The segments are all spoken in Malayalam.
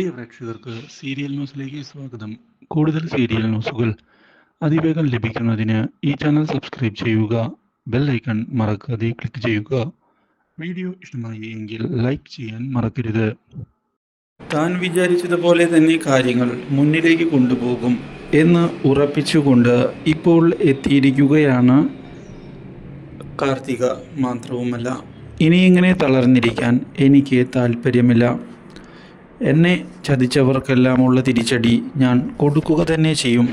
പ്രിയ പ്രേക്ഷകർക്ക് സീരിയൽ ന്യൂസിലേക്ക് സ്വാഗതം. കൂടുതൽ സീരിയൽ ന്യൂസുകൾ അതിവേഗം ലഭിക്കുന്നതിന് ഈ ചാനൽ സബ്സ്ക്രൈബ് ചെയ്യുക ബെൽ ഐക്കൺ മറക്കാതെ ക്ലിക്ക് ചെയ്യുക. വീഡിയോ ഇഷ്ടമായി എങ്കിൽ ലൈക്ക് ചെയ്യാൻ മറക്കരുത്. താൻ വിചാരിച്ചതുപോലെ തന്നെ കാര്യങ്ങൾ മുന്നിലേക്ക് കൊണ്ടുപോകും എന്ന് ഉറപ്പിച്ചുകൊണ്ട് ഇപ്പോൾ എത്തിയിരിക്കുകയാണ് കാർത്തിക. മാത്രവുമല്ല ഇനിയിങ്ങനെ തളർന്നിരിക്കാൻ എനിക്ക് താല്പര്യമില്ല എന്നെ ചതിച്ചവർക്കെല്ലാമുള്ള തിരിച്ചടി ഞാൻ കൊടുക്കുക തന്നെ ചെയ്യും.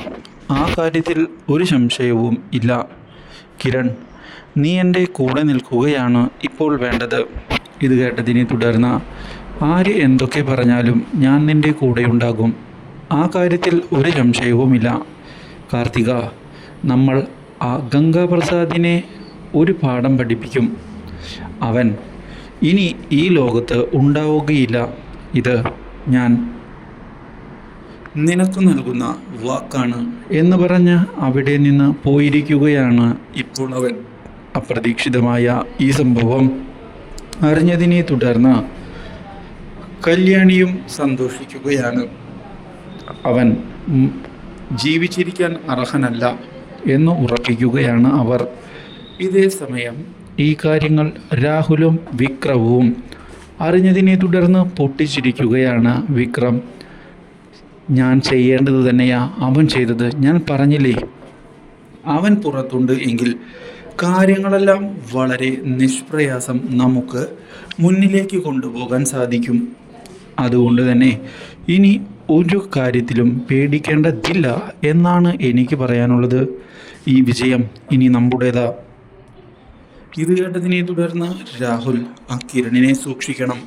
ആ കാര്യത്തിൽ ഒരു സംശയവും ഇല്ല. കിരൺ നീ എന്റെ കൂടെ നിൽക്കുകയാണ് ഇപ്പോൾ വേണ്ടത്. ഇത് കേട്ടതിനെ തുടർന്ന് ആര് എന്തൊക്കെ പറഞ്ഞാലും ഞാൻ നിന്റെ കൂടെയുണ്ടാകും. ആ കാര്യത്തിൽ ഒരു സംശയവുമില്ല. കാർത്തിക നമ്മൾ ആ ഗംഗാപ്രസാദിനെ ഒരു പാഠം പഠിപ്പിക്കും. അവൻ ഇനി ഈ ലോകത്ത് ഉണ്ടാവുകയില്ല. ഇത് ഞാൻ നിനക്ക് നൽകുന്ന വാക്കാണ് എന്ന് പറഞ്ഞ് അവിടെ നിന്ന് പോയിരിക്കുകയാണ് ഇപ്പോൾ അവൻ. അപ്രതീക്ഷിതമായ ഈ സംഭവം അറിഞ്ഞതിനെ തുടർന്ന് കല്യാണിയും സന്തോഷിക്കുകയാണ്. അവൻ ജീവിച്ചിരിക്കാൻ അർഹനല്ല എന്ന് ഉറപ്പിക്കുകയാണ് അവർ. ഇതേ സമയം ഈ കാര്യങ്ങൾ രാഹുലും വിക്രവും അറിഞ്ഞതിനെ തുടർന്ന് പൊട്ടിച്ചിരിക്കുകയാണ് വിക്രം. ഞാൻ ചെയ്യേണ്ടത് തന്നെയാ അവൻ ചെയ്തത്. ഞാൻ പറഞ്ഞില്ലേ? അവൻ പുറത്തുണ്ട് എങ്കിൽ കാര്യങ്ങളെല്ലാം വളരെ നിഷ്പ്രയാസം നമുക്ക് മുന്നിലേക്ക് കൊണ്ടുപോകാൻ സാധിക്കും. അതുകൊണ്ട് തന്നെ ഇനി ഒരു കാര്യത്തിലും പേടിക്കേണ്ടതില്ല എന്നാണ് എനിക്ക് പറയാനുള്ളത്. ഈ വിജയം ഇനി നമ്മുടേതാ. ഇത് കേട്ടതിനെ തുടർന്ന് രാഹുൽ ആ കിരണിനെ സൂക്ഷിക്കണം.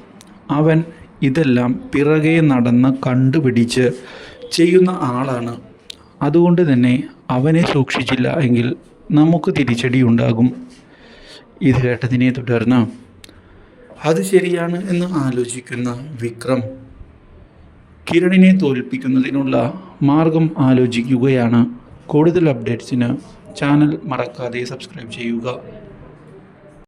അവൻ ഇതെല്ലാം പിറകെ നടന്ന് കണ്ടുപിടിച്ച് ചെയ്യുന്ന ആളാണ്. അതുകൊണ്ട് തന്നെ അവനെ സൂക്ഷിച്ചില്ല എങ്കിൽ നമുക്ക് തിരിച്ചടി ഉണ്ടാകും. ഇത് കേട്ടതിനെ തുടർന്ന് അത് ശരിയാണ് എന്ന് ആലോചിക്കുന്ന വിക്രം കിരണിനെ തോൽപ്പിക്കുന്നതിനുള്ള മാർഗം ആലോചിക്കുകയാണ്. കൂടുതൽ അപ്ഡേറ്റ്സിന് ചാനൽ മറക്കാതെ സബ്സ്ക്രൈബ് ചെയ്യുക.